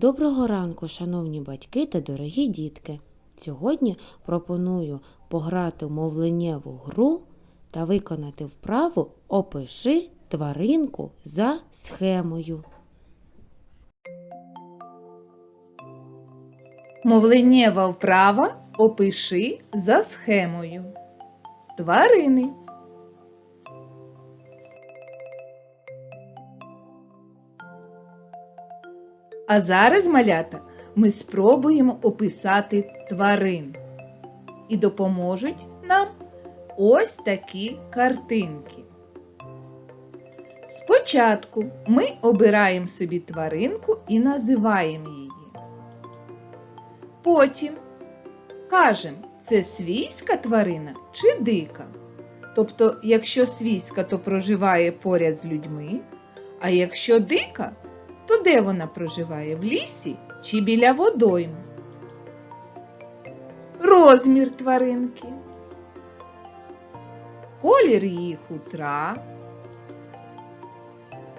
Доброго ранку, шановні батьки та дорогі дітки. Сьогодні пропоную пограти в мовленнєву гру та виконати вправу Опиши тваринку за схемою. Мовленнєва вправа опиши за схемою. Тварини. А зараз, малята, ми спробуємо описати тварин. І допоможуть нам ось такі картинки. Спочатку ми обираємо собі тваринку і називаємо її. Потім кажемо, це свійська тварина чи дика. Тобто, якщо свійська, то проживає поряд з людьми, а якщо дика, то де вона проживає? В лісі чи біля водойм? Розмір тваринки. Колір її хутра.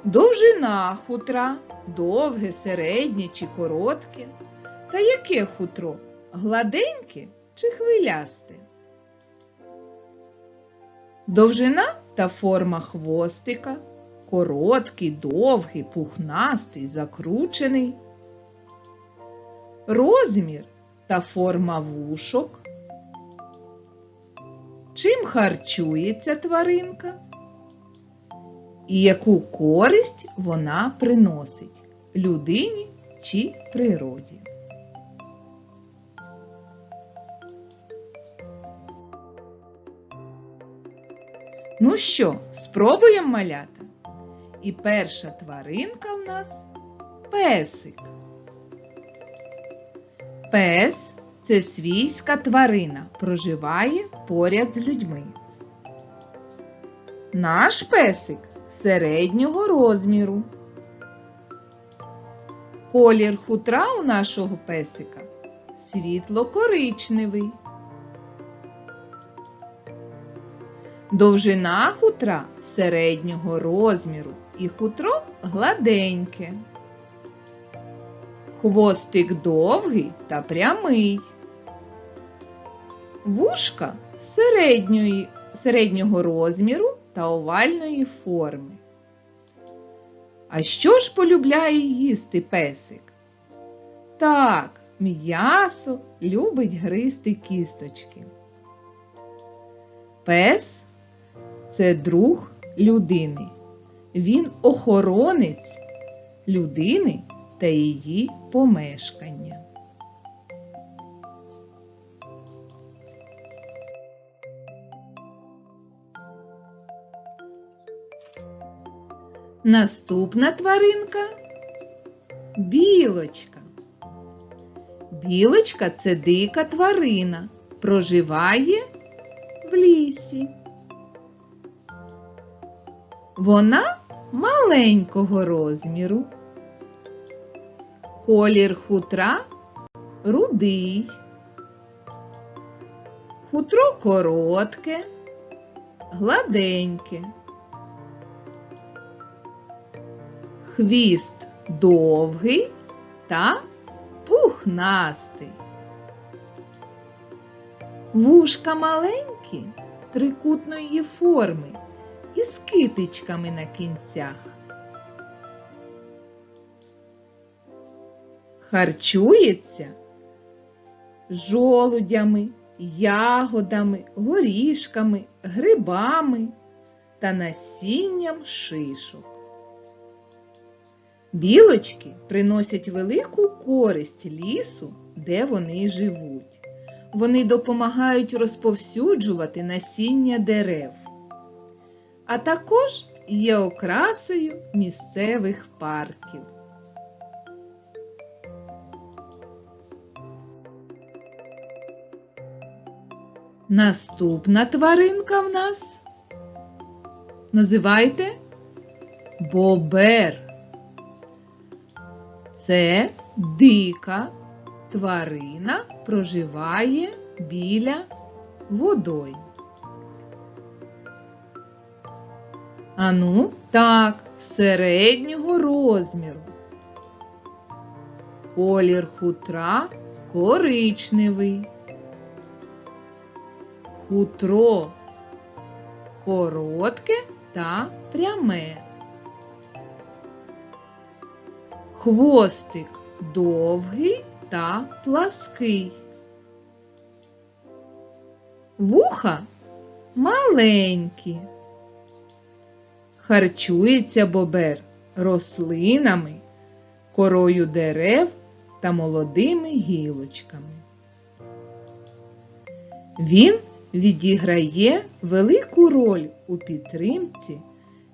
Довжина хутра, довге, середнє чи коротке. Та яке хутро? Гладеньке чи хвилясте? Довжина та форма хвостика, короткий, довгий, пухнастий, закручений. Розмір та форма вушок. Чим харчується тваринка? І яку користь вона приносить людині чи природі? Ну що, спробуємо малята? І перша тваринка в нас песик. Пес це свійська тварина, проживає поряд з людьми. Наш песик середнього розміру. Колір хутра у нашого песика світло-коричневий. Довжина хутра середнього розміру і хутро гладеньке. Хвостик довгий та прямий. Вушка середньої, середнього розміру та овальної форми. А що ж полюбляє їсти песик? Так, м'ясо любить гризти кісточки. Пес це друг людини. Він охоронець людини та її помешкання. Наступна тваринка білочка. Білочка це дика тварина, проживає в лісі. Вона маленького розміру. Колір хутра рудий. Хутро коротке, гладеньке. Хвіст довгий та пухнастий. Вушка маленькі, трикутної форми із китичками на кінцях. Харчується жолудями, ягодами, горішками, грибами та насінням шишок. Білочки приносять велику користь лісу, де вони живуть. Вони допомагають розповсюджувати насіння дерев а також є окрасою місцевих парків. Наступна тваринка в нас називайте бобер. Це дика тварина проживає біля водойм. Ану, так, середнього розміру. Колір хутра коричневий. Хутро коротке та пряме. Хвостик довгий та плаский. Вуха маленькі. Харчується бобер рослинами, корою дерев та молодими гілочками. Він відіграє велику роль у підтримці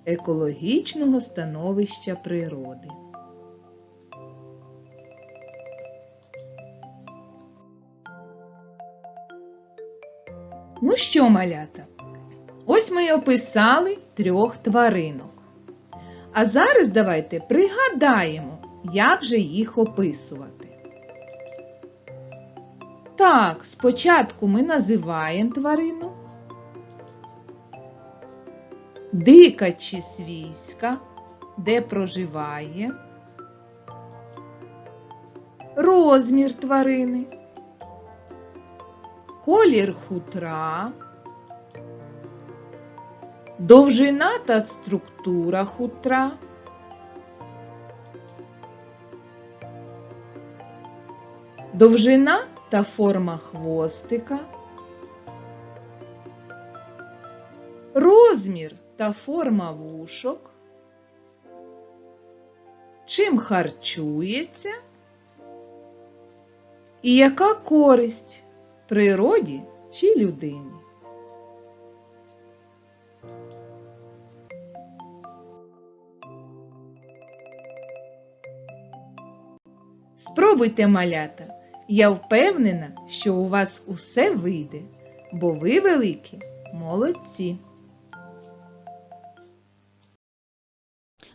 екологічного становища природи. Ну що, малята? Ось ми й описали трьох тваринок. А зараз давайте пригадаємо, як же їх описувати. Так, спочатку ми називаємо тварину. Дика чи свійська, де проживає. Розмір тварини. Колір хутра. Довжина та структура хутра. Довжина та форма хвостика. Розмір та форма вушок. Чим харчується? І яка користь природі чи людині? Спробуйте малята. Я впевнена, що у вас усе вийде, бо ви великі молодці.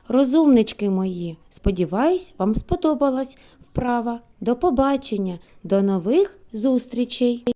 Розумнички мої, сподіваюсь, вам сподобалась вправа. До побачення, до нових зустрічей!